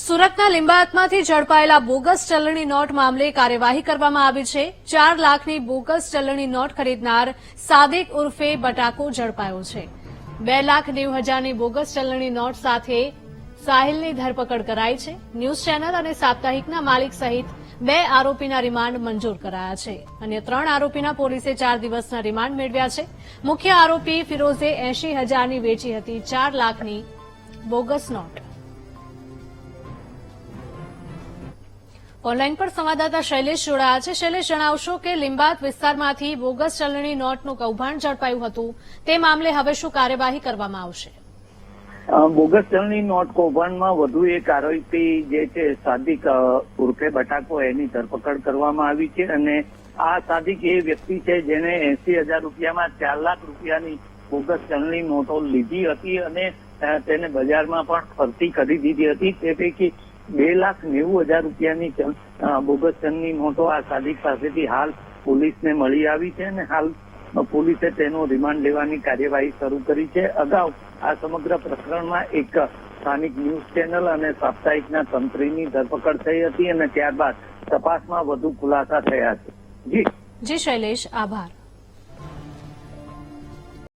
સુરતના લિંબાયતમાંથી ઝડપાયેલા બોગસ ચલણી નોટ મામલે કાર્યવાહી કરવામાં આવી છે. ચાર લાખની બોગસ ચલણી નોટ ખરીદનાર સાદિક ઉર્ફે બટાકો ઝડપાયો છે. બે લાખ નેવું હજારની બોગસ ચલણી નોટ સાથે સાહિલની ધરપકડ કરાઈ છે. ન્યૂઝ ચેનલ અને સાપ્તાહિકના માલિક સહિત બે આરોપીના રિમાન્ડ મંજૂર કરાયા છે. અન્ય ત્રણ આરોપીના પોલીસે ચાર દિવસના રિમાન્ડ મેળવ્યા છે. મુખ્ય આરોપી ફિરોઝે એંશી હજારની વેચી હતી ચાર લાખની બોગસ નોટ. ઓનલાઈન પર સંવાદદાતા શૈલેષ જોડાયા છે. શૈલેષ, જણાવશો કે લિંબાયત વિસ્તારમાંથી બોગસ ચલણી નોટનું કૌભાંડ ઝડપાયું હતું. તે મામલે હવે શું કાર્યવાહી કરવામાં આવશે? બોગસ ચલણી નોટ કૌભાંડમાં વધુ એક આરોપી જે છે, સાદિક ઉર્ફે બટાકો એની ધરપકડ કરવામાં આવી છે અને આ સાદિક એ વ્યક્તિ છે જેને એસી હજાર રૂપિયામાં ચાર લાખ રૂપિયાની બોગસ ચલણી નોટો લીધી હતી અને તેને બજારમાં પણ ફરતી કરી દીધી હતી. તે પૈકી બે લાખ નેવું હજાર રૂપિયાની બોગસ ચલણી નોટો આ સાદિક પાસેથી હાલ પોલીસને મળી આવી છે અને હાલ પોલીસે તેનો રિમાન્ડ લેવાની કાર્યવાહી શરૂ કરી છે. અગાઉ આ સમગ્ર પ્રકરણમાં એક સ્થાનિક ન્યૂઝ ચેનલ અને સાપ્તાહિકના તંત્રીની ધરપકડ થઈ હતી અને ત્યારબાદ તપાસમાં વધુ ખુલાસા થયા છે. જી. જી, શૈલેષ, આભાર.